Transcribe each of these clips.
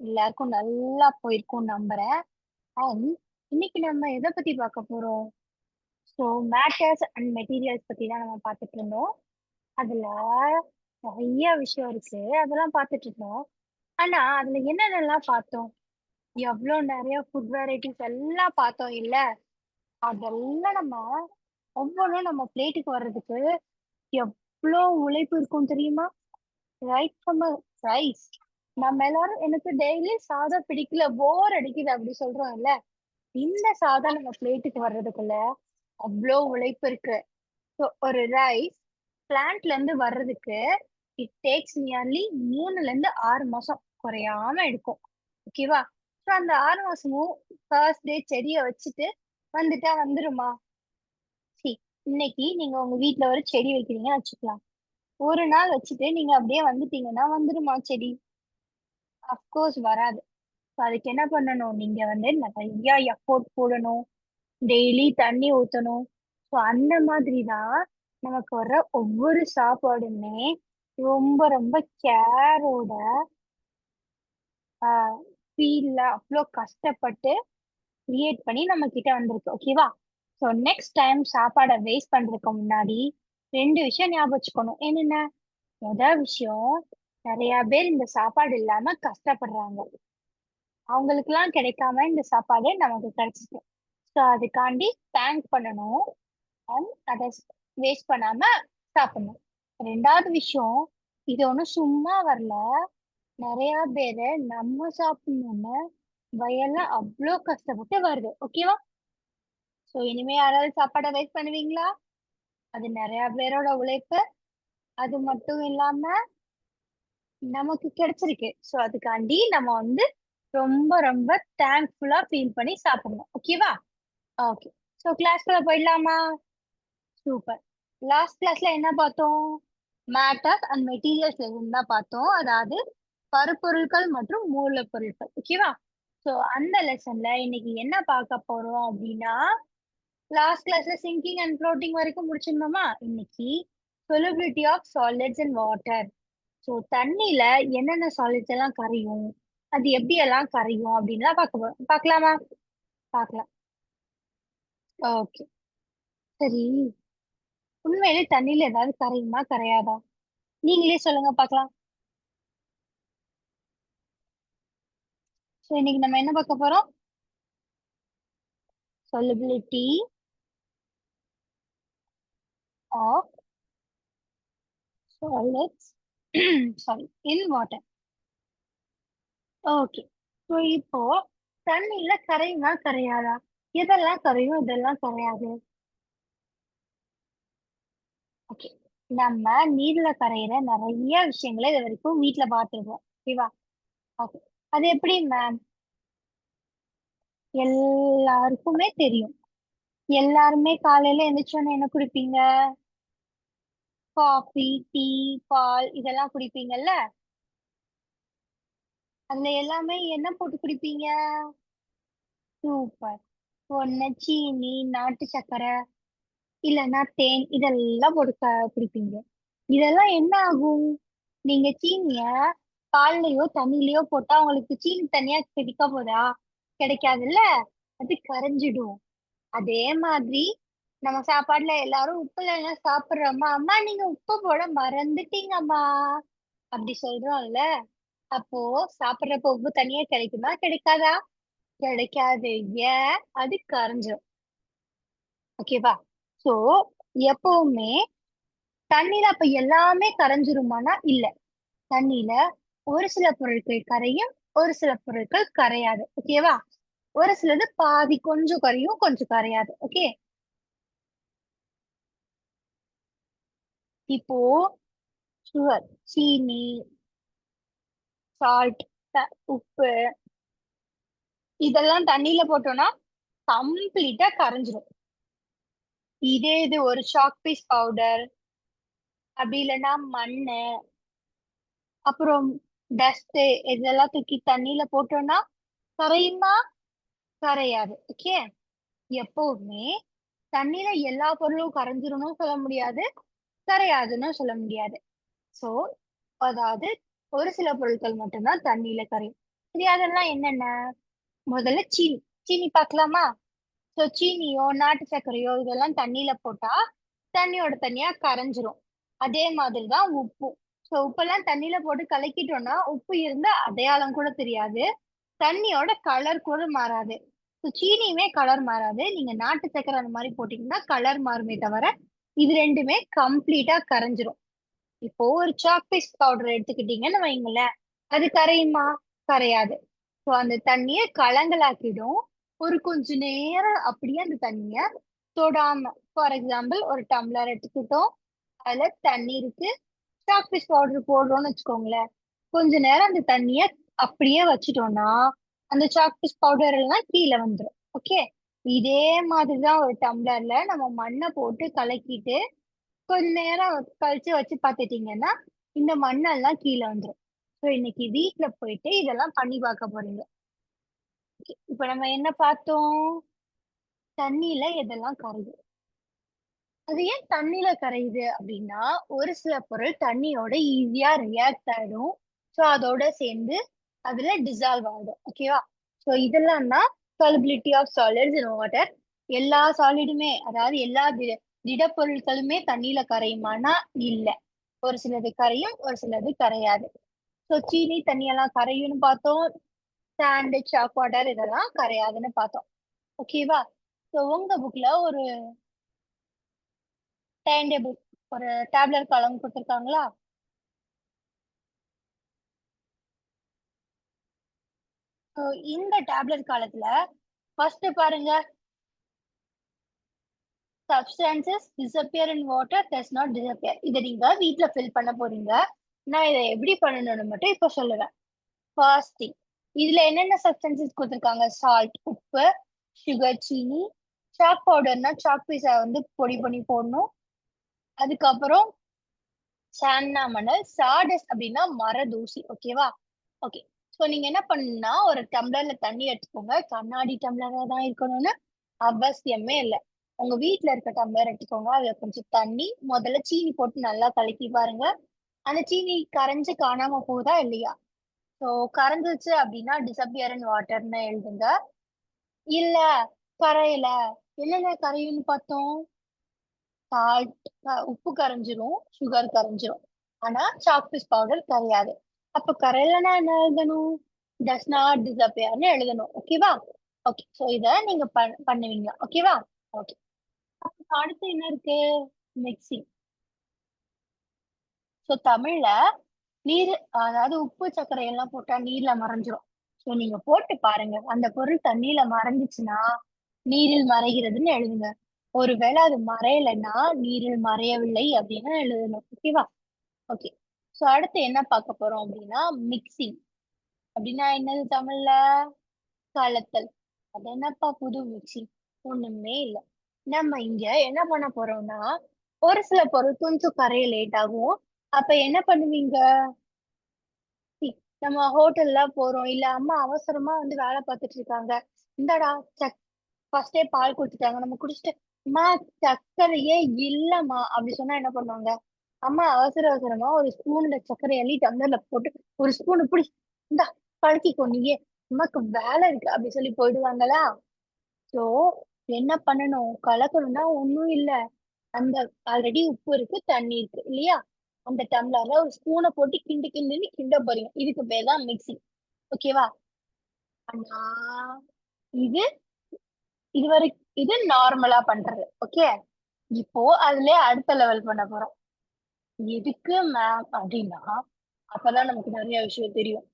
எல்லாருக்கும் நல்லா போயிருக்கும் நம்புறேன். அண்ட் இன்னைக்கு நம்ம எதை பத்தி பார்க்க போறோம்? ஸோ மேட்டர்ஸ் அண்ட் மெட்டீரியல்ஸ் பத்தி தான் நம்ம பார்த்துட்டு இருந்தோம். அதுல நிறைய விஷயம் இருக்கு. அதெல்லாம் பார்த்துட்டு இருந்தோம். ஆனா அதுல என்னென்னலாம் பார்த்தோம்? எவ்வளோ நிறைய ஃபுட் வெரைட்டிஸ் எல்லாம் பார்த்தோம் இல்ல? அதெல்லாம் நம்ம ஒவ்வொன்றும் நம்ம பிளேட்டுக்கு வர்றதுக்கு எவ்வளோ உழைப்பு இருக்கும் தெரியுமா? ரைட் ஃப்ரம் ரைஸ் நம்ம எல்லாரும் எனக்கு டெய்லி சாதம் பிடிக்கல போர் அடிக்குது அப்படி சொல்றோம் இல்ல இந்த சாதம் நம்ம பிளேட்டுக்கு வர்றதுக்குள்ள அவ்வளோ உழைப்பு இருக்கு. ஸோ ஒரு ரைஸ் பிளான்ட்ல இருந்து வர்றதுக்கு இட் டேக்ஸ் நியர்லி மூணுல இருந்து ஆறு மாசம் குறையாம எடுக்கும் ஓகேவா ஸோ அந்த ஆறு மாசமும் ஃபர்ஸ்ட் டே செடியை வச்சுட்டு வந்துட்டா வந்துருமா? சரி இன்னைக்கு நீங்க உங்க வீட்டுல ஒரு செடி வைக்கிறீங்கன்னு வச்சுக்கலாம். ஒரு நாள் வச்சுட்டு நீங்க அப்படியே வந்துட்டீங்கன்னா வந்துருமா செடி? அஃப்கோர்ஸ் வராது. ஸோ அதுக்கு என்ன பண்ணணும்? நீங்க வந்து நிறைய எஃபோர்ட் போடணும். டெய்லி தண்ணி ஊற்றணும் ஸோ அந்த மாதிரி தான் நமக்கு வர்ற ஒவ்வொரு சாப்பாடுமே ரொம்ப ரொம்ப கேரோட ஃபீல்ல அவ்வளோ கஷ்டப்பட்டு கிரியேட் பண்ணி நம்ம கிட்ட வந்திருக்கு. ஓகேவா ஸோ நெக்ஸ்ட் டைம் சாப்பாடை வேஸ்ட் பண்றதுக்கு முன்னாடி ரெண்டு விஷயம் ஞாபகம் வச்சுக்கணும். என்னென்ன? முதல் விஷயம் நிறைய பேர் இந்த சாப்பாடு இல்லாம கஷ்டப்படுறாங்க. அவங்களுக்குலாம் கிடைக்காம இந்த சாப்பாடு நமக்கு கிடைச்சிருக்கு. ஸோ அதுக்காண்டி தேங்க் பண்ணணும். அண்ட் அதை வேஸ்ட் பண்ணாம சாப்பிடணும். ரெண்டாவது விஷயம் இது ஒன்றும் சும்மா வரல. நிறைய பேரு நம்ம சாப்பிடணும்னு வயல்ல அவ்வளோ கஷ்டப்பட்டு வருது. ஓகேவா ஸோ இனிமே யாராவது சாப்பாடை வேஸ்ட் பண்ணுவீங்களா? அது நிறைய பேரோட உழைப்பு. அது மட்டும் இல்லாம நமக்கு கிடைச்சிருக்கு. ஸோ அதுக்காண்டி நம்ம வந்து ரொம்ப ரொம்ப தேங்க்ஃபுல்லா ஃபீல் பண்ணி சாப்பிடணும். ஓகேவா ஓகே ஸோ கிளாஸ்க்குள்ள போயிடலாமா? சூப்பர் லாஸ்ட் கிளாஸ்ல என்ன பார்த்தோம்? மேட்டர் அண்ட் மெட்டீரியல்ஸ் தான் பார்த்தோம். அதாவது பருப்பொருட்கள் மற்றும் மூலப்பொருட்கள் ஓகேவா ஸோ அந்த லெசன்ல இன்னைக்கு என்ன பார்க்க போறோம் அப்படின்னா லாஸ்ட் கிளாஸ்ல சிங்கிங் அண்ட் ஃப்ளோட்டிங் வரைக்கும் முடிச்சிருந்தோமா இன்னைக்கு solubility of solids and water so தண்ணியில என்னென்ன சாலிட்ஸ் எல்லாம் கரையும்? அது எப்படி எல்லாம் கரையும் அப்படின்லாம் பார்க்க போறோம் பார்க்கலாமா? பார்க்கலாம். ஓகே சரி. உண்மையிலே தண்ணியில ஏதாவது கரையுமா? கரையாதா? நீங்களே சொல்லுங்க பார்க்கலாம். ஸோ இன்னைக்கு நம்ம என்ன பார்க்க போறோம்? Solubility of solids sorry in water okay so இப்போ தண்ணியில கரையுமா கரையாதா? எதெல்லாம் கரையும் இதெல்லாம் கரையாது? ஓகே நம்ம நீர்ல கரையிற நிறைய விஷயங்களை இது வரைக்கும் வீட்டுல பார்த்துருக்கோம். ஓகேவா ஓகே அது எப்படி மேம் எல்லாருக்குமே தெரியும். எல்லாருமே காலையில எந்திரிச்சோன்னு என்ன குடிப்பீங்க? காஃபி டீ பால் இதெல்லாம் குடிப்பீங்கல்ல? அதுல எல்லாமே என்ன போட்டு குடிப்பீங்க? சூப்பர். ஒண்ணு சீனி நாட்டு சர்க்கரை இல்லைன்னா தேன் இதெல்லாம் போட்டு குடிப்பீங்க. இதெல்லாம் என்ன ஆகும்? நீங்க சீனிய பால்லயோ தண்ணிலயோ போட்டா உங்களுக்கு சீனி தனியா கிடைக்க போதா? கிடைக்காதுல்ல? அது கரைஞ்சிடும். அதே மாதிரி நம்ம சாப்பாடுல எல்லாரும் உப்பு இல்லைன்னா சாப்பிடுறோமா? அம்மா நீங்க உப்பு போட மறந்துட்டீங்கம்மா. அப்படி சொல்றோம்ல. அப்போ சாப்பிடுறப்ப உப்பு தனியா கிடைக்குமா? கிடைக்காதா? கிடைக்காது. ஏன்? அது கரைஞ்சிடும் ஓகேவா சோ எப்பவுமே தண்ணியில அப்ப எல்லாமே கரைஞ்சிருமானா? இல்ல. தண்ணியில ஒரு சில பொருட்கள் கரையும் ஒரு சில பொருட்கள் கரையாது. ஓகேவா ஒரு சிலது பாதி கொஞ்சம் கரையும் கொஞ்சம் கரையாது. ஓகே இப்போ சுகர் சீனி சால்ட் உப்பு. இதெல்லாம் தண்ணியில போட்டோம்னா கம்ப்ளீட்டா கரைஞ்சிரும். இதே இது ஒரு ஷாக் பீஸ் பவுடர் அப்படி இல்லைன்னா மண்ணு அப்புறம் டஸ்ட் இதெல்லாம் தூக்கி தண்ணியில போட்டோம்னா கரையுமா? கரையாது. ஓகே எப்பவுமே தண்ணியில எல்லா பொருளும் கரைஞ்சிரும்னு சொல்ல முடியாது. கரையாதுன்னு சொல்ல முடியாது. சோ அதாவது ஒரு சில பொருட்கள் மட்டும்தான் தண்ணியில கரையும். சரி அதெல்லாம் என்னென்ன? முதல்ல சீனி. சீனி பார்க்கலாமா? ஸோ சீனியோ நாட்டு சர்க்கரையோ இதெல்லாம் தண்ணியில போட்டா தண்ணியோட தண்ணியா கரைஞ்சிரும். அதே மாதிரி தான் உப்பு. ஸோ உப்பெல்லாம் தண்ணியில போட்டு கலக்கிட்டோம்னா உப்பு இருந்தா அடையாளம் கூட தெரியாது. தண்ணியோட கலர் கூட மாறாது. ஸோ சீனியுமே கலர் மாறாது. நீங்க நாட்டு சர்க்கரை அந்த மாதிரி போட்டீங்கன்னா கலர் மாறுமே தவிர இது ரெண்டுமே கம்ப்ளீட்டா கரைஞ்சிரும். இப்போ ஒரு சாக் பவுடர் எடுத்துக்கிட்டீங்கன்னு வைங்களேன் அது கரையுமா? கரையாது. ஸோ அந்த தண்ணிய கலங்கலாக்கிடும். ஒரு கொஞ்ச நேரம் அப்படியே அந்த தண்ணிய தொடாம ஃபார் எக்ஸாம்பிள் ஒரு டம்ளர் எடுத்துக்கிட்டோம். அதுல தண்ணி இருக்கு. சாக் பீஸ் பவுடர் போடுறோம்னு வச்சுக்கோங்களேன். கொஞ்ச நேரம் அந்த தண்ணிய அப்படியே வச்சுட்டோம்னா அந்த சாக் பீஸ் பவுடர் எல்லாம் கீழே வந்துடும் ஓகே இதே மாதிரிதான் ஒரு டம்ளர்ல நம்ம மண்ணை போட்டு கலக்கிட்டு கொஞ்ச நேரம் கழிச்சு வச்சு பார்த்துட்டீங்கன்னா இந்த மண்ணெல்லாம் கீழே வந்துடும் ஸோ இன்னைக்கு வீட்ல போயிட்டு இதெல்லாம் பண்ணி பார்க்க போறீங்க. இப்போ இப்ப நம்ம என்ன பார்த்தோம்? தண்ணியில எதெல்லாம் கரையுது? அது ஏன் தண்ணியில கரையுது அப்படின்னா ஒரு சில பொருள் தண்ணியோட ஈஸியா ரியாக்ட் ஆயிடும். ஸோ அதோட சேர்ந்து அதுல டிசால்வ் ஆகிடும் ஓகேவா ஸோ இதெல்லாம் தான் solubility of solids in water எல்லா சாலிடுமே அதாவது எல்லா திட திடப்பொருட்களுமே தண்ணியில கரையுமானா இல்ல. ஒரு சிலது கரையும் ஒரு சிலது கரையாது. ஸோ சீனி தண்ணியெல்லாம் கரையும்னு பார்த்தோம். சாண்டு சாக் வாட்டர் இதெல்லாம் கரையாதுன்னு பார்த்தோம். ஓகேவா ஸோ உங்க புக்ல ஒரு டைம் டேபிள் ஒரு டேப்லெட் காலம் கொடுத்துருக்காங்களா? இந்த டேப்லெட் காலத்துல ஃபர்ஸ்ட் பாருங்க. Substances disappear in water does not disappear இதை நீங்க வீட்டில் ஃபில் பண்ண போறீங்க. நான் இதை எப்படி பண்ணணும்னு மட்டும் இப்போ சொல்லுவேன் ஃபர்ஸ்ட் திங் இதுல என்னென்ன சப்ஸ்டன்சஸ் கொடுத்துருக்காங்க? சால்ட் உப்பு சுகர் சீனி சாக் பவுடர்னா சாக் பீஸை வந்து பொடி பண்ணி போடணும். அதுக்கப்புறம் சான்னா மணல் சாடஸ் அப்படின்னா மர தூசி ஓகேவா ஓகே ஸோ நீங்க என்ன பண்ணணும்னா ஒரு டம்ளர்ல தண்ணி எடுத்துக்கோங்க. கண்ணாடி டம்ளரா தான் இருக்கணும்னு அவசியமே இல்லை. உங்க வீட்ல இருக்க டம்ளர் எடுத்துக்கோங்க. அதுல கொஞ்சம் தண்ணி முதல்ல சீனி போட்டு நல்லா கலக்கி பாருங்க. அந்த சீனி கரைஞ்சு காணாம போகுதா இல்லையா? ஸோ கரைஞ்சிச்சு அப்படின்னா டிசப்பியரன் வாட்டர்னு எழுதுங்க. இல்ல கரையில. என்னென்ன கரையுன்னு பார்த்தோம்? சால்ட் உப்பு கரைஞ்சிரும் சுகர் கரைஞ்சிரும். ஆனா சாக்பீஸ் பவுடர் கரையாது. அப்ப கரையலன்னா என்ன எழுதணும்? டஸ் நாட் டிசப்பியர்னு எழுதணும். ஓகேவா ஓகே ஸோ இதை நீங்க பண்- பண்ணுவீங்க. ஓகேவா ஓகே அடுத்து என்ன இருக்கு? மிக்சிங் ஸோ தமிழ்ல நீர் அதாவது உப்பு சர்க்கரை எல்லாம் போட்டா நீர்ல மறைஞ்சிரும். ஸோ நீங்க போட்டு பாருங்க. அந்த பொருள் தண்ணியில மறைஞ்சிச்சுன்னா நீரில் மறைகிறதுன்னு எழுதுங்க. ஒருவேளை அது மறையலைன்னா நீரில் மறையவில்லை அப்படின்னு எழுதணும். ஓகேவா ஓகே ஸோ அடுத்து என்ன பார்க்க போறோம் அப்படின்னா மிக்சிங் அப்படின்னா என்னது தமிழ்ல? கலத்தல். அது என்னப்பா புது மிக்சிங் ஒண்ணுமே இல்லை. நம்ம இங்க என்ன பண்ண போறோம்னா ஒரு சில பொருள் கொஞ்சம் கரைய லேட் ஆகும். அப்ப என்ன பண்ணுவீங்க? நம்ம ஹோட்டல்ல போறோம். இல்ல அம்மா அவசரமா வந்து வேலை பார்த்துட்டு இருக்காங்க. இந்தடா சக் ஃபர்ஸ்டே பால் கொடுத்துட்டாங்க. நம்ம குடிச்சிட்டு அம்மா சர்க்கரையே இல்லம்மா. அப்படி சொன்னா என்ன பண்ணுவாங்க? அம்மா அவசர அவசரமா ஒரு ஸ்பூன்ல சக்கரை அள்ளி டம்ளர்ல போட்டு ஒரு ஸ்பூன் இப்படி இந்தா பழக்கிக்கோ நீயே. அம்மாக்கு வேலை இருக்கு அப்படி சொல்லி போயிடுவாங்களா? சோ என்ன பண்ணணும்? கலக்கணும்னா ஒண்ணும் இல்ல. அந்த ஆல்ரெடி உப்பு இருக்கு தண்ணி இருக்கு இல்லையா? அந்த டம்ளர்ல ஒரு ஸ்பூனை போட்டு கிண்டு கிண்டுன்னு கிண்ட போறீங்க. இதுக்கு பேர் தான் மிக்சி ஓகேவா ஆனா இது இது வரை இது நார்மலா பண்றது. ஓகே இப்போ அதுல அடுத்த லெவல் பண்ண போறோம். எதுக்கு மேம் அப்படின்னா அப்பதான் நமக்கு நிறைய விஷயம் தெரியும்.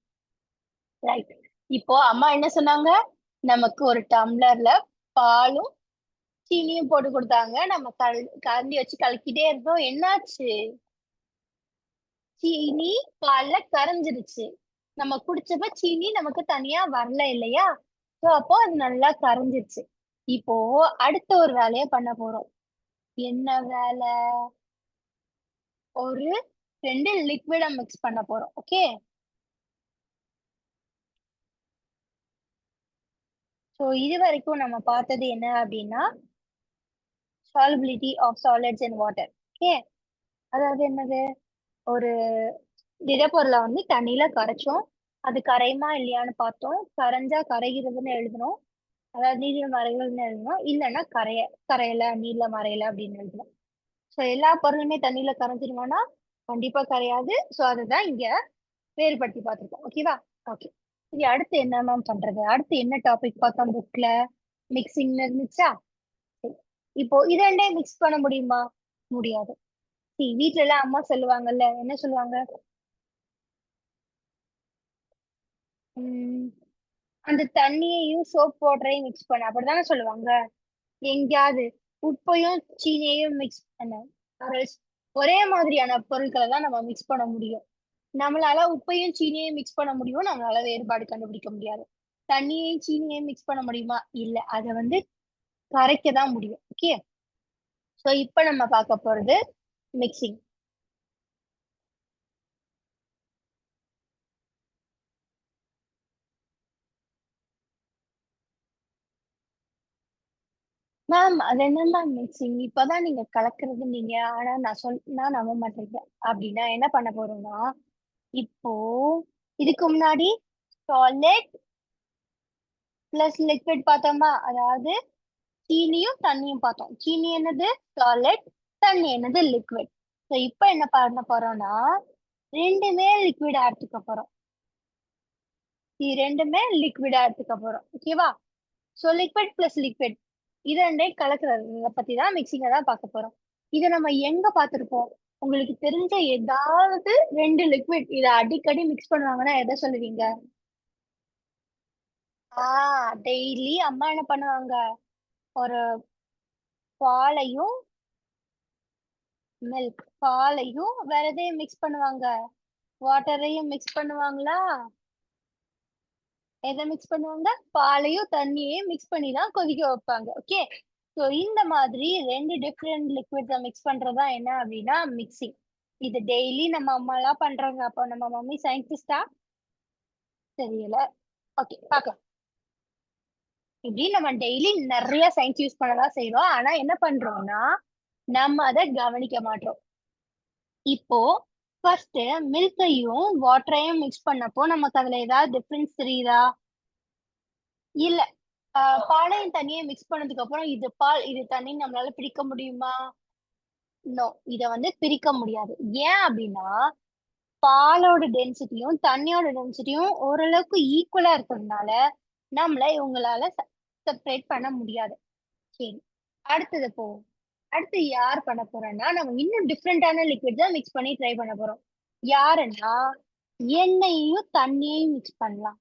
ரைட் இப்போ அம்மா என்ன சொன்னாங்க? நமக்கு ஒரு டம்ளர்ல பாலும் சீனியும் போட்டு கொடுத்தாங்க. நம்ம கல் கரண்டி வச்சு கலக்கிட்டே இருந்தோம். என்னாச்சு? சீனி பால்ல கரைஞ்சிருச்சு. நம்ம குடிச்சப்ப சீனி நமக்கு தனியா வரல இல்லையா? ஸோ அப்போ அது நல்லா கரைஞ்சிருச்சு. இப்போ அடுத்த ஒரு வேலையை பண்ண போறோம். என்ன வேலை? ஒரு ரெண்டு லிக்விட மிக்ஸ் பண்ண போறோம் ஓகே ஸோ இது வரைக்கும் நம்ம பார்த்தது என்ன அப்படின்னா solubility of solids in water okay அதாவது என்னது? ஒரு திடப்பொருளை வந்து தண்ணியில கரைச்சோம். அது கரையுமா இல்லையான்னு பார்த்தோம். கரைஞ்சா கரைகிறதுன்னு எழுதணும் அதாவது நீரில் மறைகள்னு எழுதணும் இல்லைன்னா கரைய கரையல நீர்ல மறையல அப்படின்னு எழுதணும் ஸோ எல்லா பொருளுமே தண்ணியில கரைஞ்சிருமானா? கண்டிப்பா கரையாது. ஸோ அதுதான் இங்க வேறுபடுத்தி பார்த்துருக்கோம். ஓகேவா ஓகே இது அடுத்து என்ன மேம் பண்றது? அடுத்து என்ன டாபிக் பார்த்தோம் புக்ல மிக்சிங்னு இருந்துச்சா? சரி. இப்போ இது ரெண்டே மிக்ஸ் பண்ண முடியுமா? முடியாது. சி வீட்ல எல்லாம் அம்மா சொல்லுவாங்கல்ல என்ன சொல்லுவாங்க? உம் அந்த தண்ணியையும் சோப் பவுடரையும் மிக்ஸ் பண்ண. அப்படிதானே சொல்லுவாங்க? எங்கேயாவது உப்பையும் சீனியையும் மிக்ஸ் பண்ண ஒரே மாதிரியான பொருட்களை தான் நம்ம மிக்ஸ் பண்ண முடியும். நம்மளால உப்பையும் சீனியையும் மிக்ஸ் பண்ண முடியும் நம்மளால வேறுபாடு கண்டுபிடிக்க முடியாது. தண்ணியையும் சீனியையும் மிக்ஸ் பண்ண முடியுமா? இல்ல. அதை வந்து கரைக்க தான் முடியும். ஓகே சோ இப்ப நம்ம பார்க்க போறது மிக்சிங் மேம் அது என்ன மேம் மிக்சிங் இப்பதான் நீங்க கலக்குறது நீங்க ஆனா நான் சொல் நான் நம்ப மாட்டேங்க அப்படின்னா என்ன பண்ண போறோம்னா இப்போ இதுக்கு முன்னாடி சாலிட் பிளஸ் லிக்விட் பார்த்தோமா? அதாவது சீனியும் தண்ணியும் பார்த்தோம். சீனி என்னது? சாலிட் தண்ணி என்னது? லிக்விட் ஸோ இப்போ என்ன பண்ண போறோம்னா ரெண்டுமே லிக்விட் எடுத்துக்க போறோம். இது ரெண்டுமே லிக்விடா எடுத்துக்க போறோம். ஓகேவா ஸோ லிக்விட் பிளஸ் லிக்விட் இது ரெண்டையும் கலக்குறத பத்தி தான் மிக்சிங்க தான் பார்க்க போறோம். இதை நம்ம எங்க பார்த்துருப்போம்? உங்களுக்கு தெரிஞ்ச ஏதாவது ரெண்டு லிக்விட் இதை அடிக்கடி மிக்ஸ் பண்ணுவாங்கன்னா எதை சொல்லுவீங்க? ஆஹ் டெய்லி அம்மா என்ன பண்ணுவாங்க? ஒரு பாலையும் மில்க் பாலையும் வேற எதையும் மிக்ஸ் பண்ணுவாங்க? வாட்டரையும் மிக்ஸ் பண்ணுவாங்களா? எதை மிக்ஸ் பண்ணுவாங்க? பாலையும் தண்ணியையும் மிக்ஸ் பண்ணி தான் கொதிக்க வைப்பாங்க. ஓகே ஸோ இந்த மாதிரி ரெண்டு டிஃப்ரெண்ட் லிக்விட்ஸை மிக்ஸ் பண்றதா என்ன அப்படின்னா மிக்சிங் இது டெய்லி நம்ம அம்மா எல்லாம் பண்றாங்க. அப்போ நம்ம மம்மி சயின்டிஸ்டா தெரியல. ஓகே பார்க்கலாம். இப்படி நம்ம டெய்லி நிறைய சயின்ஸ் யூஸ் பண்ணதான் செய்வோம் ஆனா என்ன பண்றோம்னா நம்ம அதை கவனிக்க மாட்டோம். இப்போ ஃபர்ஸ்ட் மில்கையும் வாட்டரையும் மிக்ஸ் பண்ணப்போ நமக்கு அதுல ஏதாவது டிஃபரன்ஸ் தெரியுதா? இல்ல ஆஹ் பாலையும் தண்ணியும் மிக்ஸ் பண்ணதுக்கு அப்புறம் இது பால் இது தண்ணி நம்மளால பிரிக்க முடியுமா? நோ இத வந்து பிரிக்க முடியாது. ஏன் அப்படின்னா பாலோட டென்சிட்டியும் தண்ணியோட டென்சிட்டியும் ஓரளவுக்கு ஈக்குவலா இருக்கிறதுனால நம்மள இவங்களால செப்பரேட் பண்ண முடியாது. சரி அடுத்தது போவோம் அடுத்து யார் பண்ண போறோம்னா நம்ம இன்னும் டிஃப்ரெண்டான லிக்விட் தான் மிக்ஸ் பண்ணி ட்ரை பண்ண போறோம். யாருன்னா எண்ணெயையும் தண்ணியையும் மிக்ஸ் பண்ணலாம்.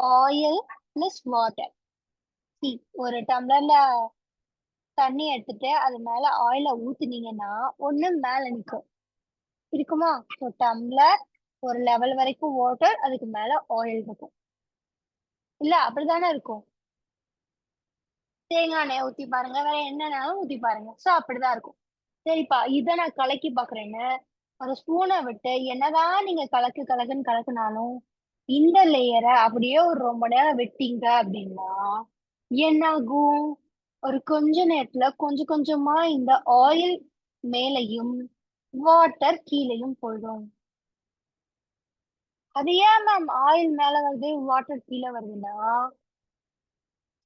ஆயில் பிளஸ் வாட்டர் சி ஒரு டம்ளர்ல தண்ணி எடுத்துட்டு அது மேல ஆயில ஊத்துனீங்கன்னா ஒண்ணு மேல நிக்கும். இருக்குமா? ஸோ டம்ளர் ஒரு லெவல் வரைக்கும் வாட்டர் அதுக்கு மேல ஆயில் இருக்கும். இல்ல அப்படிதானே இருக்கும்? தேங்காய் எண்ணெய் ஊத்தி பாருங்க. வேற என்னென்னாலும் ஊத்தி பாருங்க. சோ அப்படிதான் இருக்கும். சரிப்பா. இதை நான் கலக்கி பாக்குறேன்னு. ஒரு ஸ்பூனை விட்டு என்னதான் நீங்க கலக்கு கலக்குன்னு கலக்குனாலும் இந்த லேயரை அப்படியே ஒரு ரொம்ப நேரம் வெட்டிங்க அப்படின்னா என்னாகும்? ஒரு கொஞ்ச நேரத்துல கொஞ்சம் கொஞ்சமா இந்த ஆயில் மேலையும் வாட்டர் கீழையும் போயிடும். அது ஏன் மேம் ஆயில் மேல வருது வாட்டர் கீழே வருதுன்னா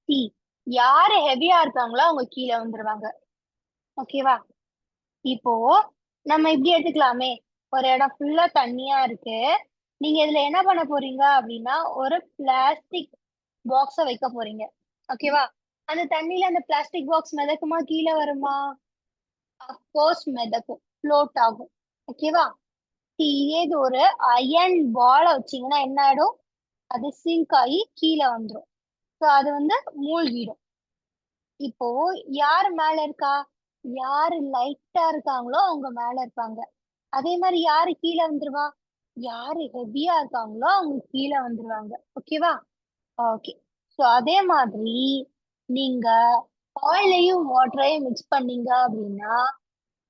டீ யாரு ஹெவியா இருக்காங்களோ அவங்க கீழே வந்துருவாங்க. ஓகேவா இப்போ நம்ம இப்படி எடுத்துக்கலாமே. ஒரு இடம் ஃபுல்லா தண்ணியா இருக்கு. நீங்க இதுல என்ன பண்ண போறீங்க அப்படின்னா ஒரு பிளாஸ்டிக் பாக்ஸ வைக்க போறீங்க. ஓகேவா அந்த தண்ணியில அந்த பிளாஸ்டிக் பாக்ஸ் மிதக்குமா? கீழே வருமா? அஃப்கோர்ஸ் மிதக்கும். ஃப்ளோட் ஆகும். ஓகேவா இதே இது ஒரு அயன் பால வச்சீங்கன்னா என்ன ஆயிடும்? அது சிங்க் ஆகி கீழே வந்துடும் ஸோ அது வந்து மூழ்கிடும். இப்போ யார் மேல இருக்கா? யாரு லைட்டா இருக்காங்களோ அவங்க மேல இருப்பாங்க. அதே மாதிரி யாரு கீழே வந்துருவா? யாரு ஹெவியா இருக்காங்களோ அவங்க கீழே வந்துருவாங்க. ஓகேவா ஓகே ஸோ அதே மாதிரி நீங்க ஆயிலையும் வாட்டரையும் மிக்ஸ் பண்ணீங்க அப்படின்னா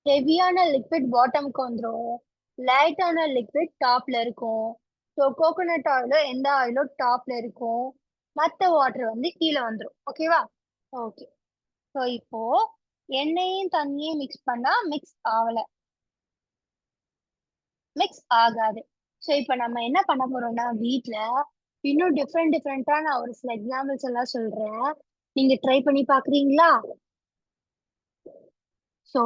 ஹெவியான லிக்விட் பாட்டமுக்கு வந்துடும் லைட்டான லிக்விட் டாப்ல இருக்கும். ஸோ கோகோனட் ஆயிலோ எந்த ஆயிலோ டாப்ல இருக்கும். மற்ற வாட்டர் வந்து கீழே வந்துடும் ஓகேவா ஓகே ஸோ இப்போ எண்ணெயும் தண்ணியும் மிக்ஸ் பண்ணா மிக்ஸ் ஆகல. மிக்ஸ் ஆகாது. ஸோ இப்போ நம்ம என்ன பண்ண போறோம்னா வீட்ல இன்னும் டிஃப்ரெண்ட் டிஃப்ரெண்டா நான் ஒரு சில எக்ஸாம்பிள்ஸ் எல்லாம் சொல்றேன். நீங்க ட்ரை பண்ணி பாக்குறீங்களா? ஸோ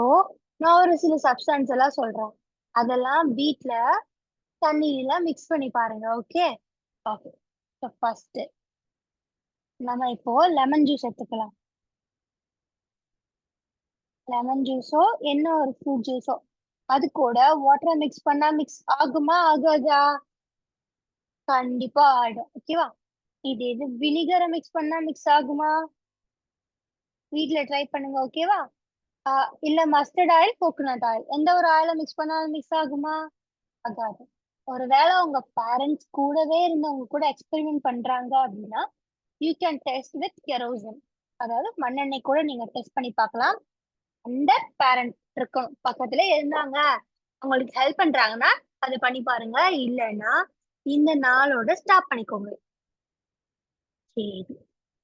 நான் ஒரு சில சப்ஸ்டன்ஸ் எல்லாம் சொல்றேன். அதெல்லாம் வீட்டில் தண்ணியில மிக்ஸ் பண்ணி பாருங்க. ஓகே ஓகே ஃபர்ஸ்ட் நம்ம இப்போ லெமன் ஜூஸ் எடுத்துக்கலாம். லெமன் ஜூஸோ என்ன ஒரு ஃப்ரூட் ஜூஸோ அது கூட வாட்டரை மிக்ஸ் பண்ணா மிக்ஸ் ஆகுமா ஆகாதா? கண்டிப்பா ஆயிடும். ஓகேவா இது இது வினிகரை மிக்ஸ் பண்ணா மிக்ஸ் ஆகுமா? வீட்ல ட்ரை பண்ணுங்க ஓகேவா இல்ல மஸ்டர்ட் ஆயில் கோகோனட் ஆயில் எந்த ஒரு ஆயில மிக்ஸ் பண்ணாலும் மிக்ஸ் ஆகுமா? ஆகாது. ஒருவேளை உங்க பேரண்ட்ஸ் கூடவே இருந்தவங்க கூட எக்ஸ்பெரிமெண்ட் பண்றாங்க அப்படின்னா you can test with kerosene அதாவது மண்ணெண்ணெய் கூட நீங்க டெஸ்ட் பண்ணி பார்க்கலாம். அந்த பேரண்ட் இருக்கும். பக்கத்துல இருந்தாங்க. அவங்களுக்கு ஹெல்ப் பண்றாங்கன்னா அது பண்ணி பாருங்க. இல்லைன்னா இந்த நாளோட ஸ்டாப் பண்ணிக்கோங்க. சரி.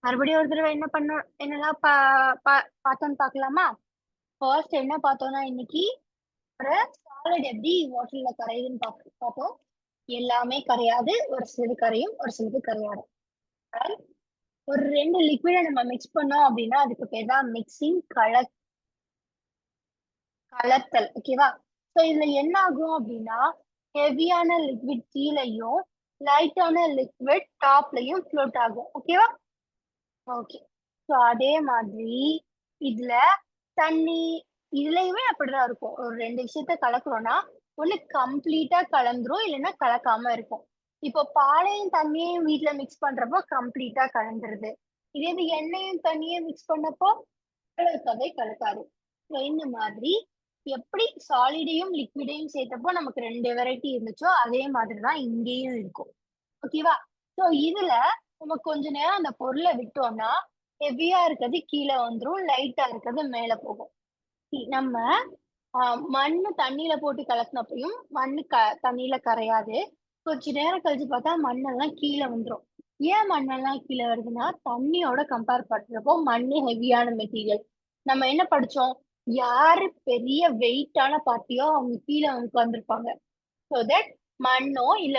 மறுபடியும் ஒரு தடவை என்ன பண்ணோம்? என்னெல்லாம் பா பா- பார்த்தோம்னு பார்க்கலாமா? ஃபர்ஸ்ட் என்ன பார்த்தோம்னா இன்னைக்கு ஒரு சாலட் எப்படி வாட்டர்ல கரையுதுன்னு பார்க்க பார்த்தோம். எல்லாமே கரையாது. ஒரு சிலது கரையும் ஒரு சிலது கரையாது. ஒரு ரெண்டு லிக்விட நம்ம மிக்ஸ் பண்ணோம் அப்படின்னா அதுக்கு பேர் தான் மிக்சிங் கல கலத்தல் ஓகேவா ஸோ இதுல என்ன ஆகும் அப்படின்னா ஹெவியான லிக்விட் கீழையும் லைட்டான லிக்விட் டாப்லையும் ஃப்ளோட் ஆகும் ஓகேவா ஓகே ஸோ அதே மாதிரி இதுல தண்ணி இதுலயுமே அப்படிதான் இருக்கும். ஒரு ரெண்டு விஷயத்த கலக்குறோம்னா ஒண்ணு கம்ப்ளீட்டா கலந்துரும் இல்லைன்னா கலக்காம இருக்கும். இப்போ பாலையும் தண்ணியையும் வீட்ல மிக்ஸ் பண்றப்போ கம்ப்ளீட்டா கலந்துருது. இதே இது எண்ணெயும் தண்ணியும் மிக்ஸ் பண்ணப்போ கலக்கவே கலக்காது. இந்த மாதிரி எப்படி சாலிடையும் லிக்விடையும் சேர்த்தப்போ நமக்கு ரெண்டு வெரைட்டி இருந்துச்சோ அதே மாதிரி தான் இங்கேயும் இருக்கும். ஓகேவா ஸோ இதுல நம்ம கொஞ்ச நேரம் அந்த பொருளை விட்டோம்னா ஹெவியா இருக்கிறது கீழே வந்துடும் லைட்டா இருக்கிறது மேல போகும். நம்ம மண் மண்ணு தண்ணியில போட்டு கலக்கினப்பையும் மண்ணு க தண்ணியில கரையாது. கொஞ்ச நேரம் கழிச்சு பார்த்தா மண்ணெல்லாம் கீழே வந்துரும். ஏன் மண்ணெல்லாம் கீழே வருதுன்னா தண்ணியோட கம்பேர் பண்றப்போ மண்ணு ஹெவியான மெட்டீரியல் நம்ம என்ன படிச்சோம்? யாரு பெரிய வெயிட்டான பார்ட்டியோ அவங்க கீழே உட்காந்துருப்பாங்க ஸோ தட் மண்ணோ இல்ல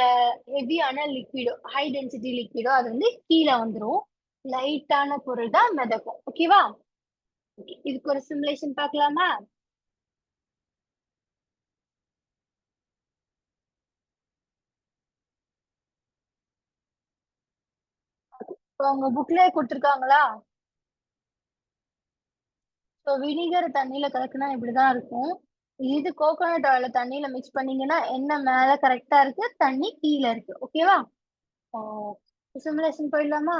ஹெவியான லிக்விடோ ஹை டென்சிட்டி லிக்விடோ அது வந்து கீழே வந்துடும் லைட்டான பொருள் தான் மிதக்கும். ஓகேவா இதுக்கு ஒரு சிமுலேஷன் பார்க்கலாமா இப்போ உங்க புக்லயே கொடுத்துருக்காங்களா? ஸோ வினிகர் தண்ணியில கலக்குனா இப்படிதான் இருக்கும். இது கோகோனட் ஆயில தண்ணியில மிக்ஸ் பண்ணீங்கன்னா எண்ணெய் மேல கரெக்டா இருக்கு தண்ணி கீழே இருக்கு. ஓகேவா சிமுலேஷன் போயிடலாமா?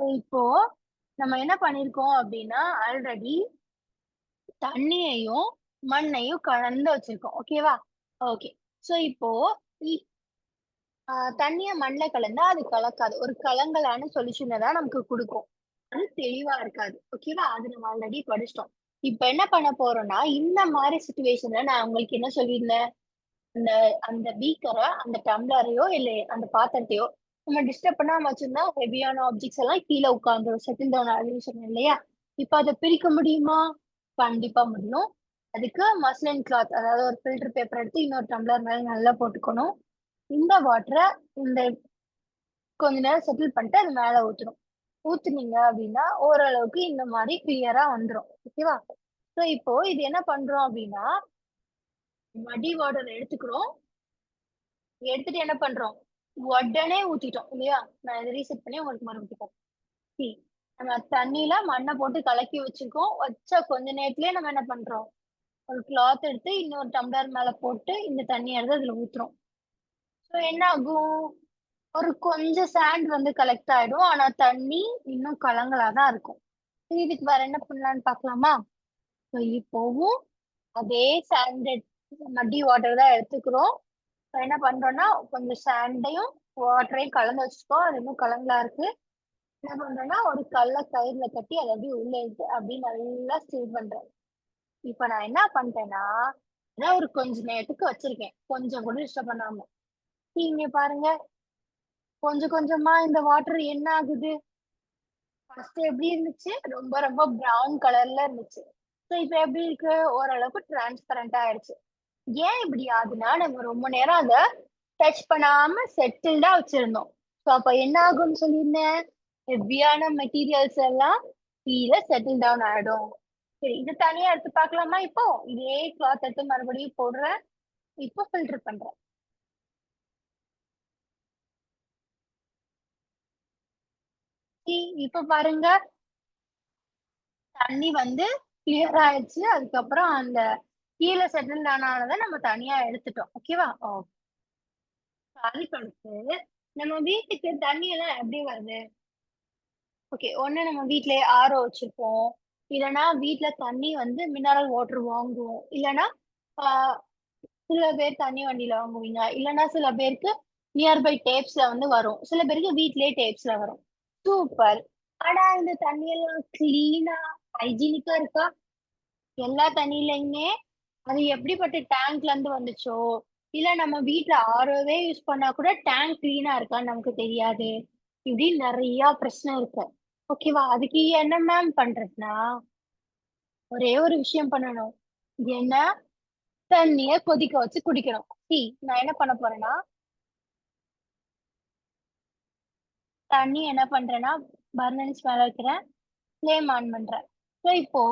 இப்போ நம்ம என்ன பண்ணிருக்கோம் அப்படின்னா ஆல்ரெடி தண்ணியையும் மண்ணையும் கலந்து வச்சிருக்கோம். ஓகேவா ஓகே சோ இப்போ ஆஹ் தண்ணிய மண்ணுல கலந்தா அது கலக்காது. ஒரு கலங்கலான சொல்யூஷனை தான் நமக்கு கொடுக்கும். அது தெளிவா இருக்காது. ஓகேவா அது நம்ம ஆல்ரெடி படிச்சிட்டோம். இப்ப என்ன பண்ண போறோம்னா இந்த மாதிரி சுச்சுவேஷன்ல நான் உங்களுக்கு என்ன சொல்லியிருந்தேன்? அந்த அந்த பீக்கரை அந்த டம்ளரையோ இல்ல அந்த பாத்திரத்தையோ நம்ம டிஸ்டர்ப் பண்ணாம வச்சிருந்தா ஹெவியான ஆப்ஜெக்ட்ஸ் எல்லாம் கீழே உட்காந்துரும் செட்டில் டவுன் ஆகுதுன்னு சொன்னேன் இல்லையா? இப்ப அதை பிரிக்க முடியுமா? கண்டிப்பா முடியும். அதுக்கு மஸ்லின் கிளாத் அதாவது ஒரு ஃபில்டர் பேப்பர் எடுத்து இன்னொரு டம்ளர் மேல நல்லா போட்டுக்கணும். இந்த வாட்டரை இந்த கொஞ்ச நேரம் செட்டில் பண்ணிட்டு அது மேலே ஊற்றணும் ஊத்துனீங்க அப்படின்னா ஓரளவுக்கு இந்த மாதிரி கிளியரா வந்துடும் ஓகேவா ஸோ இப்போ இது என்ன பண்றோம் அப்படின்னா மடி வாட்டர் எடுத்துக்கிறோம். எடுத்துட்டு என்ன பண்றோம்? உடனே ஊத்திட்டோம் இல்லையா? நான் இதை ரீசெட் பண்ணி உங்களுக்கு மறுபடியும் See, நம்ம தண்ணியில மண்ணை போட்டு கலக்கி வச்சிருக்கோம். வச்ச கொஞ்ச நேரத்துலயே நம்ம என்ன பண்றோம்? ஒரு கிளாத் எடுத்து இன்னொரு டம்ளர் மேல போட்டு இந்த தண்ணி எடுத்து அதுல ஊத்துறோம். ஸோ என்ன ஆகும்? ஒரு கொஞ்சம் சாண்ட் வந்து கலெக்ட் ஆயிடும். ஆனா தண்ணி இன்னும் கலங்கலா தான் இருக்கும். இதுக்கு வேற என்ன பண்ணலாம்னு பார்க்கலாமா? ஸோ இப்போவும் அதே சாண்ட் மட்டி வாட்டர் தான் எடுத்துக்கிறோம். இப்போ என்ன பண்றோம்னா கொஞ்சம் சாண்டையும் வாட்டரையும் கலந்து வச்சுக்கோ. அது இன்னும் கலங்களா இருக்கு. என்ன பண்றேன்னா ஒரு கல்ல கயிறுல கட்டி அதை அப்படியே உள்ள இழுத்து அப்படியே நல்லா ஸ்டீல் பண்றேன் இப்ப நான் என்ன பண்ணிட்டேன்னா இதை ஒரு கொஞ்ச நேரத்துக்கு வச்சிருக்கேன். கொஞ்சம் கூட டிஸ்டர்ப் பண்ணாம இங்க பாருங்க. கொஞ்சம் கொஞ்சமா இந்த வாட்டர் என்ன ஆகுது? ஃபர்ஸ்ட் எப்படி இருந்துச்சு? ரொம்ப ரொம்ப பிரவுன் கலர்ல இருந்துச்சு. ஸோ இப்போ எப்படி இருக்கு? ஓரளவுக்கு டிரான்ஸ்பரண்டா ஆயிடுச்சு. ஏன் இப்படி ஆகுதுன்னா நம்ம ரொம்ப நேரம் அதை டச் பண்ணாம செட்டில்டா வச்சிருந்தோம். ஸோ அப்ப என்ன ஆகும்னு சொல்லியிருந்தேன்? ஹெவியான மெட்டீரியல்ஸ் எல்லாம் கீழே செட்டில் டவுன் ஆயிடும். சரி இது தனியா எடுத்து பார்க்கலாமா இப்போ? இதே கிளாத் எடுத்து மறுபடியும் போடுறேன். இப்போ ஃபில்டர் பண்றேன். இப்ப பாருங்க. தண்ணி வந்து கிளியர் ஆயிடுச்சு. அதுக்கப்புறம் அந்த கீழே செட்டில் ஆனதை நம்ம தனியா எடுத்துட்டோம். ஓகேவா அதுக்கு அடுத்து நம்ம வீட்டுக்கு தண்ணி எல்லாம் எப்படி வருது? ஓகே ஒண்ணு நம்ம வீட்லயே ஆரோ வச்சிருப்போம். இல்லைன்னா வீட்ல தண்ணி வந்து மினரல் வாட்டர் வாங்குவோம். இல்லைன்னா சில பேர் தண்ணி வண்டியில வாங்குவீங்க. இல்லைன்னா சில பேருக்கு நியர்பை டேப்ஸ்ல வந்து வரும். சில பேருக்கு வீட்லயே டேப்ஸ்ல வரும். சூப்பர் ஆனா இந்த தண்ணி எல்லாம் கிளீனா ஹைஜீனிக்கா இருக்கா? எல்லா தண்ணியிலயுமே அது எப்படிப்பட்ட டேங்க்ல இருந்து வந்துச்சோ? இல்ல நம்ம வீட்ல ஆரோவே யூஸ் பண்ணா கூட டேங்க் கிளீனா இருக்கான்னு நமக்கு தெரியாது. இப்படி நிறைய பிரச்சனை இருக்கு. ஓகேவா அதுக்கு என்ன மேம் பண்றதுன்னா ஒரே ஒரு விஷயம் பண்ணணும். என்ன தண்ணிய கொதிக்க வச்சு குடிக்கணும். சி நான் என்ன பண்ண போறேன்னா தண்ணி என்ன பண்றேன்னா பர்னன்ஸ் மேல வைக்கிறேன் ஃப்ளேம் ஆன் பண்றேன். ஸோ இப்போ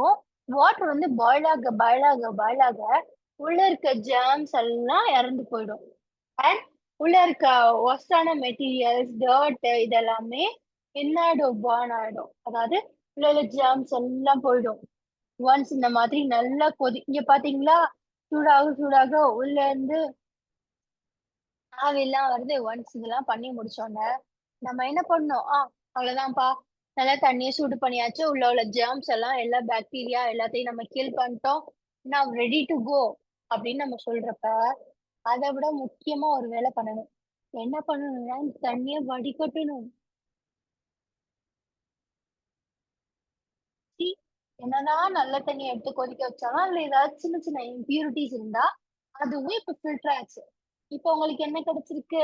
வாட்டர் வந்து பாயில் ஆக பாயில் ஆக பாயில் ஆக உள்ள இருக்க ஜேர்ம்ஸ் எல்லாம் இறந்து போயிடும். அண்ட் உள்ள இருக்க ஒஸ்டான மெட்டீரியல்ஸ் டர்ட் இதெல்லாமே என்ன ஆயிடும் பார்ன் ஆயிடும். அதாவது உள்ள ஜேர்ம்ஸ் எல்லாம் போயிடும். ஒன்ஸ் இந்த மாதிரி நல்லா கொதி இங்க பாத்தீங்களா? சூடாக சூடாக உள்ள இருந்து ஆவிலாம் வருது. ஒன்ஸ் இதெல்லாம் பண்ணி முடிச்சோன்னே நம்ம என்ன பண்ணோம் ஆ அவ்வளவுதான்ப்பா. நல்லா தண்ணியை சூடு பண்ணியாச்சு. உள்ள உள்ள ஜேர்ம்ஸ் எல்லாம் எல்லா பாக்டீரியா எல்லாத்தையும் நம்ம கில் பண்ணிட்டோம். நான் ரெடி டு கோ அப்படின்னு நம்ம சொல்றப்ப அதை விட முக்கியமா ஒரு வேலை பண்ணணும். என்ன பண்ணணும்னா இந்த தண்ணிய வடிகட்டணும். என்னதான் நல்ல தண்ணியை எடுத்து கொதிக்க வச்சாலும் அதுல ஏதாவது சின்ன சின்ன இம்பியூரிட்டிஸ் இருந்தா அதுவும் இப்ப ஃபில்டர் ஆச்சு. இப்போ உங்களுக்கு என்ன கிடைச்சிருக்கு?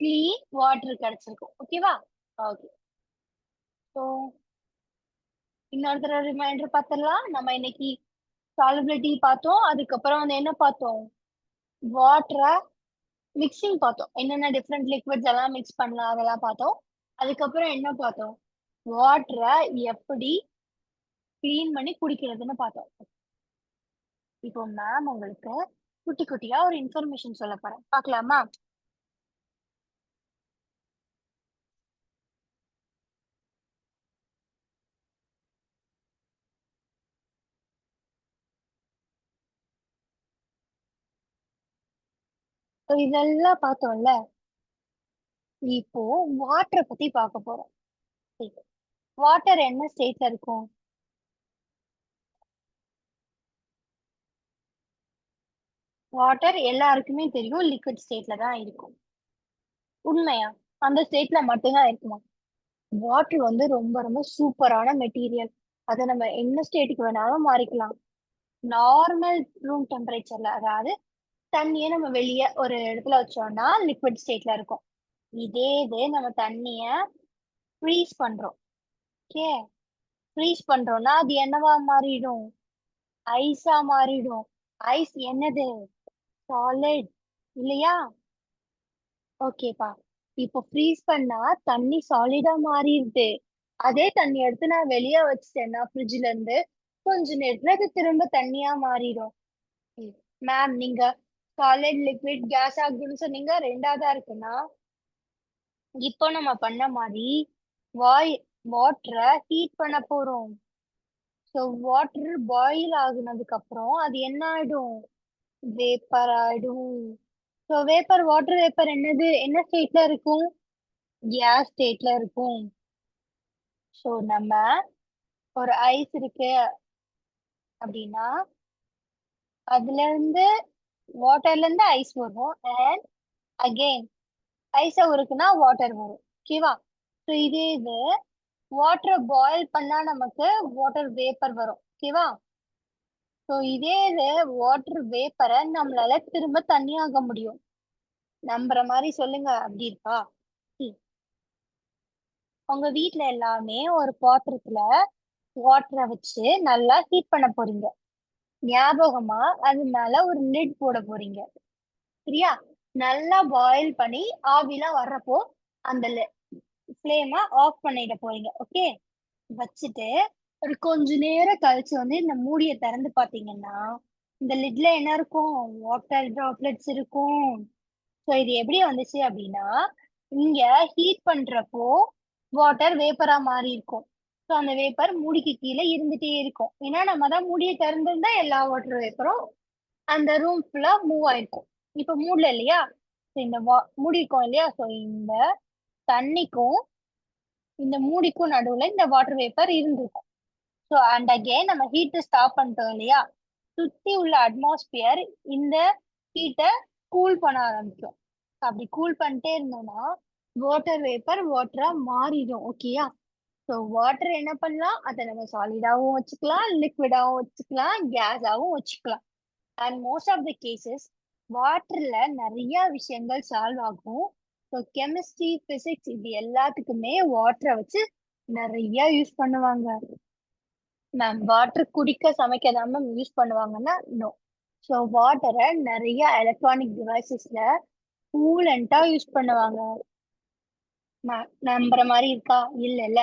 கிளீன் வாட்டர் கிடைச்சிருக்கும் ஓகேவா ஓகே ஸோ இன்னொரு தடவை ரிமைண்டர் பார்த்துடலாம். நம்ம இன்னைக்கு சாலிபிலிட்டி பார்த்தோம். அதுக்கப்புறம் வந்து என்ன பார்த்தோம்? வாட்டரை மிக்சிங் பார்த்தோம். என்னென்ன டிஃப்ரெண்ட் லிக்விட்ஸ் எல்லாம் மிக்ஸ் பண்ணலாம் அதெல்லாம் பார்த்தோம். அதுக்கப்புறம் என்ன பார்த்தோம்? வாட்டரை எப்படி கிளீன் பண்ணி குடிக்கிறதுன்னு பார்த்தோம். இப்போ மேம் உங்களுக்கு குட்டி குட்டியா ஒரு இன்ஃபர்மேஷன் சொல்ல போறேன். பார்க்கலாமா? இதெல்லாம் பார்த்தோம்ல. இப்போ வாட்டரை பத்தி பார்க்க போறோம். வாட்டர் என்ன ஸ்டேட்ல இருக்கும்? வாட்டர் எல்லாருக்குமே தெரியும் லிக்விட் ஸ்டேட்ல தான் இருக்கும். உண்மையா? அந்த ஸ்டேட்ல மட்டும்தான் இருக்குமா? வாட்டர் வந்து ரொம்ப ரொம்ப சூப்பரான மெட்டீரியல் அதை நம்ம என்ன ஸ்டேட்டுக்கு வேணாலும் மாறிக்கலாம். நார்மல் ரூம் டெம்பரேச்சர்ல அதாவது தண்ணியை நம்ம வெளியே ஒரு இடத்துல வச்சோம்னா லிக்விட் ஸ்டேட்ல இருக்கும். இதே இது நம்ம தண்ணிய ஃப்ரீஸ் பண்றோம். ஓகே ஃப்ரீஸ் பண்றோம்னா அது என்னவா மாறிடும்? ஐஸா மாறிடும். ஐஸ் என்னது? சாலிட் இல்லையா? ஓகேப்பா இப்போ ஃப்ரீஸ் பண்ணா தண்ணி சாலிடா மாறிடுது. அதே தண்ணி எடுத்து நான் வெளியே வச்சுட்டேன்னா ஃப்ரிட்ஜ்ல இருந்து கொஞ்ச நேரத்துல அது திரும்ப தண்ணியா மாறிடும். மேம் நீங்க சாலிட் லிக்விட் கேஸ் ஆகுதுன்னு சொன்னீங்க. ரெண்டாவதா இருக்குன்னா இப்போ நம்ம பண்ண மாதிரி வாய் வாட்டரை ஹீட் பண்ண போறோம். ஸோ வாட்டர் பாயில் ஆகுனதுக்கு அப்புறம் அது என்ன ஆயிடும்? வேப்பர் ஆயிடும். ஸோ வேப்பர் வாட்டர் வேப்பர் என்னது? என்ன ஸ்டேட்ல இருக்கும்? கேஸ் ஸ்டேட்ல இருக்கும். ஸோ நம்ம ஒரு ஐஸ் இருக்கு அப்படின்னா அதுல இருந்து வாட்டர்ல இருந்து ஐஸ் வரும் அண்ட் அகெயின் ஐஸ் உருக்குனா வாட்டர் வரும். ஓகேவா ஸோ இதே இது வாட்டரை பாயில் பண்ணா நமக்கு வாட்டர் வேப்பர் வரும். ஓகேவா ஸோ இதே இது வாட்டர் வேப்பரை நம்மளால திரும்ப தண்ணியாக முடியும். நம்புற மாதிரி சொல்லுங்க அப்படி இருக்கா? உங்க வீட்ல எல்லாமே ஒரு பாத்திரத்துல வாட்டரை வச்சு நல்லா ஹீட் பண்ண போறீங்க. ஞாபகமா அது மேல ஒரு லிட் போட போறீங்க. சரியா? நல்லா பாயில் பண்ணி ஆவிலாம் வர்றப்போ அந்த ஃப்ளேமா ஆஃப் பண்ணிட போறீங்க. ஓகே வச்சுட்டு ஒரு கொஞ்ச நேரம் கழிச்சு வந்து இந்த மூடியை திறந்து பாத்தீங்கன்னா இந்த லிட்ல என்ன இருக்கும்? வாட்டர் ட்ராப்லெட்ஸ் இருக்கும். ஸோ இது எப்படி வந்துச்சு அப்படின்னா இங்க ஹீட் பண்றப்போ வாட்டர் வேப்பரா மாறி இருக்கும். ஸோ அந்த வேப்பர் மூடிக்கு கீழே இருந்துட்டே இருக்கும். ஏன்னா நம்ம தான் மூடியை திறந்துருந்தா எல்லா வாட்டர் வேப்பரும் அந்த ரூம் ஃபுல்லா மூவ் ஆயிருக்கும். இப்போ மூடல இல்லையா? இந்த வா மூடி இருக்கும் இல்லையா? ஸோ இந்த தண்ணிக்கும் இந்த மூடிக்கும் நடுவுல இந்த வாட்டர் வேப்பர் இருந்திருக்கும். ஸோ அண்ட் அகேன் நம்ம ஹீட்டை ஸ்டாப் பண்ணிட்டோம் இல்லையா? சுத்தி உள்ள அட்மாஸ்பியர் இந்த ஹீட்டை கூல் பண்ண ஆரம்பிக்கும். அப்படி கூல் பண்ணிட்டே இருந்தோம்னா வாட்டர் வேப்பர் வாட்டரா மாறிடும் ஓகேயா ஸோ வாட்டர் என்ன பண்ணலாம்? அதை நம்ம சாலிடாவும் வச்சுக்கலாம் லிக்விடாவும் வச்சுக்கலாம் கேஸாவும் வச்சுக்கலாம். And most of the cases வாட்டர்ல நிறைய விஷயங்கள் சால்வ் ஆகும். ஸோ கெமிஸ்ட்ரி பிசிக்ஸ் இது எல்லாத்துக்குமே வாட்டரை வச்சு நிறைய யூஸ் பண்ணுவாங்க. மேம் வாட்டர் குடிக்க சமைக்க தான் மேம் யூஸ் பண்ணுவாங்கன்னா நோ ஸோ வாட்டரை நிறைய எலக்ட்ரானிக் டிவைசஸ்ல கூலண்டா யூஸ் பண்ணுவாங்க. ந- நம்புற மாதிரி இருக்கா? இல்ல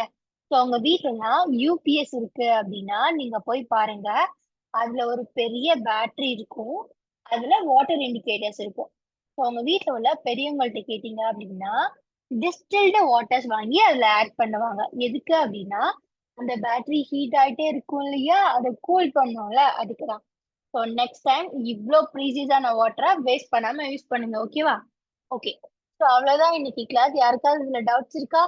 ஸோ உங்க வீட்டுலலாம் யூபிஎஸ் இருக்கு அப்படின்னா நீங்க போய் பாருங்க. அதுல ஒரு பெரிய பேட்டரி இருக்கும். அதுல வாட்டர் இண்டிகேட்டர்ஸ் இருக்கும். ஸோ உங்க வீட்டுல உள்ள பெரியவங்கள்ட்ட கேட்டீங்க அப்படின்னா டிஸ்டில்டு வாட்டர்ஸ் வாங்கி அதுல ஆட் பண்ணுவாங்க. எதுக்கு அப்படின்னா அந்த பேட்டரி ஹீட் ஆயிட்டே இருக்கும் இல்லையா? அதை கூல் பண்ணும்ல அதுக்கு தான் ஸோ நெக்ஸ்ட் டைம் இவ்வளோ ப்ரீசியஸான வாட்டரை வேஸ்ட் பண்ணாம யூஸ் பண்ணுங்க ஓகேவா ஓகே ஸோ அவ்வளோதான் இன்னைக்கு கிளாஸ் யாருக்காவது இதுல டவுட்ஸ் இருக்கா?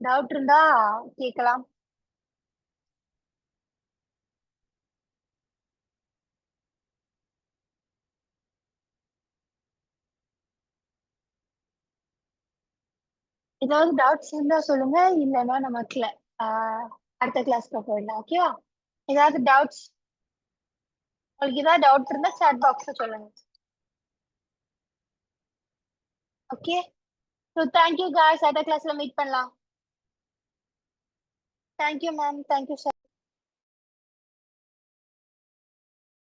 டவுட் இருந்தா கேட்கலாம் ஏதாவது டவுட்ஸ் இருந்தா சொல்லுங்க இல்லைன்னா நம்ம அடுத்த கிளாஸ்க்கு போயிடலாம் ஓகேவா ஏதாவது டவுட்ஸ் உங்களுக்கு ஏதாவது டவுட் இருந்தா சாட் பாக்ஸ்ல சொல்லுங்க. ஓகே ஸோ தேங்க்யூ காய்ஸ் அடுத்த கிளாஸ்ல மீட் பண்ணலாம். Thank you ma'am thank you sir